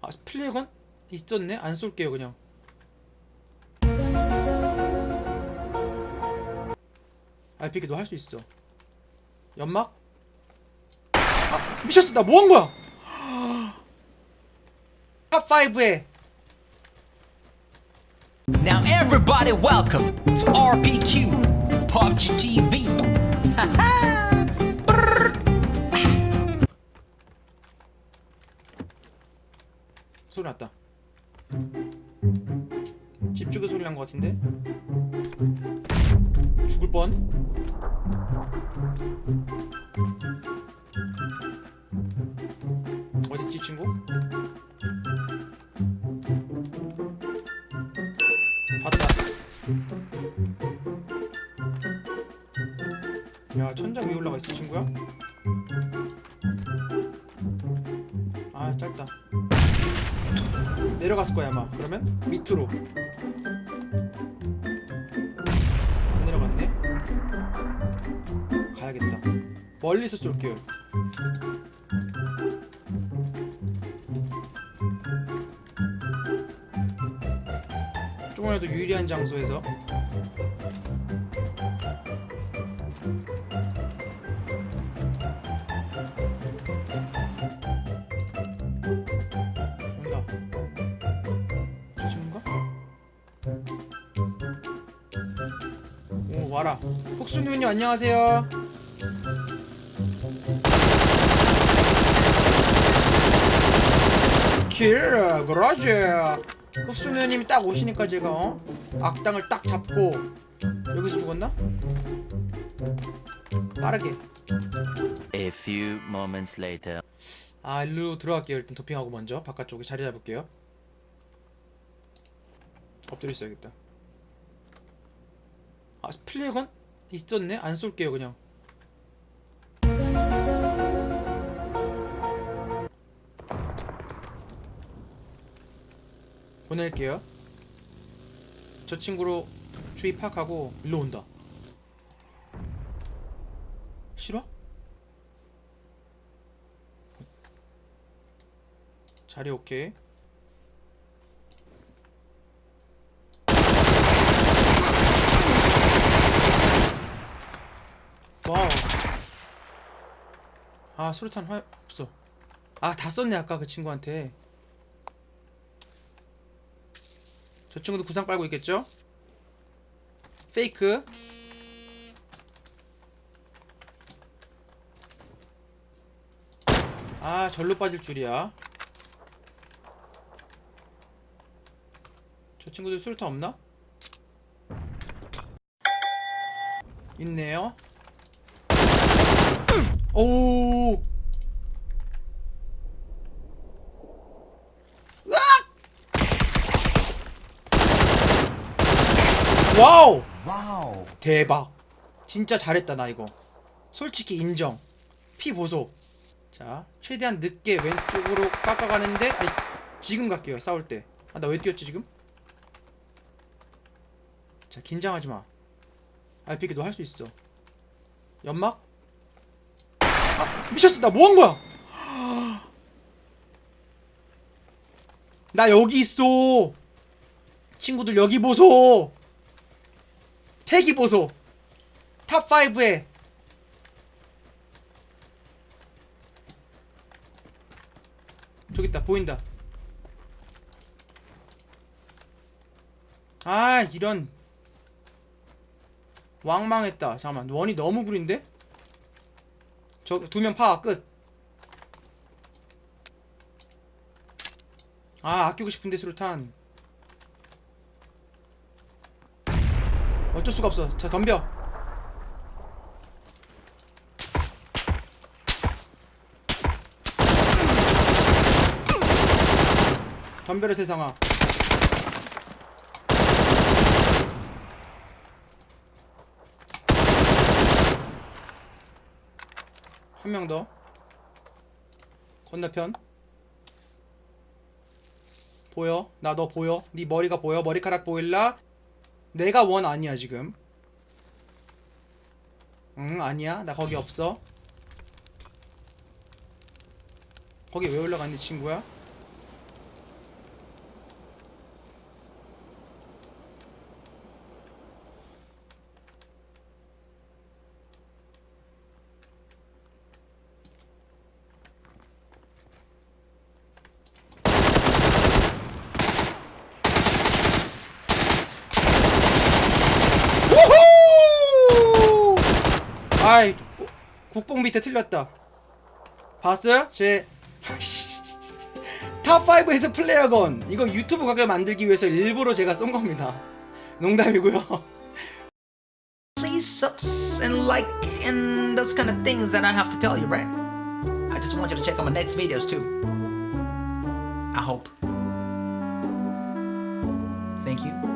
아 플레이건? 있었네? 안 쏠게요 그냥. 알피기 너할 수 있어. 연막? 아 미쳤어. 나 뭐 한 거야? 탑5에. Now everybody welcome to RPQ PUBG TV. 집중그 소리 난거 같은데? 죽을 뻔? 어딨지 친구? 봤다. 야 천장 위에 올라가 있어 친구야? 아 짧다. 내려갔을 거야 아마. 그러면 밑으로 안 내려갔네? 가야겠다. 멀리서 쏠게요. 조금이라도 유리한 장소에서 와라. 흑수누님 안녕하세요. 킬 그러지. 흑수누님이 딱 오시니까 제가 어? 악당을 딱 잡고 여기서 죽었나? 빠르게. A few moments later. 아 일로 들어갈게요. 일단 도핑하고 먼저 바깥쪽에 자리 잡을게요. 엎드려 있어야겠다 아 플레이건? 있었네? 안 쏠게요 그냥. 보낼게요. 저 친구로 주의 파악하고 일로 온다. 싫어? 자리 오케이. 와우. 아 수류탄 화 없어. 아 다 썼네 아까 그 친구한테. 저 친구도 구상 빨고 있겠죠? 페이크. 아 절로 빠질 줄이야. 저 친구들 수류탄 없나? 있네요. 오. 으악! 와우! 와우. 대박. 진짜 잘했다 나 이거. 솔직히 인정. 피 보소. 자, 최대한 늦게 왼쪽으로 깎아가는데 아니 지금 갈게요. 싸울 때. 아, 나 왜 뛰었지 지금? 자, 긴장하지 마. 알피기 너할 수 있어. 연막? 아, 미쳤어. 나 뭐 한 거야? 나 여기 있어. 친구들 여기 보소. 태기 보소. 탑 5에 저기 있다. 보인다. 아, 이런 왕망했다. 잠깐만. 원이 너무 구린데? 저 두 명 파. 끝. 아, 아끼고 싶은데 수류탄. 어쩔 수가 없어. 자, 덤벼. 덤벼라 세상아. 한 명 더. 건너편. 보여? 나 너 보여? 네 머리가 보여? 머리카락 보일라? 내가 원 아니야 지금. 응 아니야 나 거기 없어. 거기 왜 올라갔니 친구야? 국뽕 밑에 틀렸다. 봤어요? 제 탑5에서 플레이어건 이거 유튜브 각을 만들기 위해서 일부러 제가 쏜 겁니다. 농담이고요. Please subs and like and those kind of things that I have to tell you, right? I just want you to check out my next videos too. I hope. Thank you.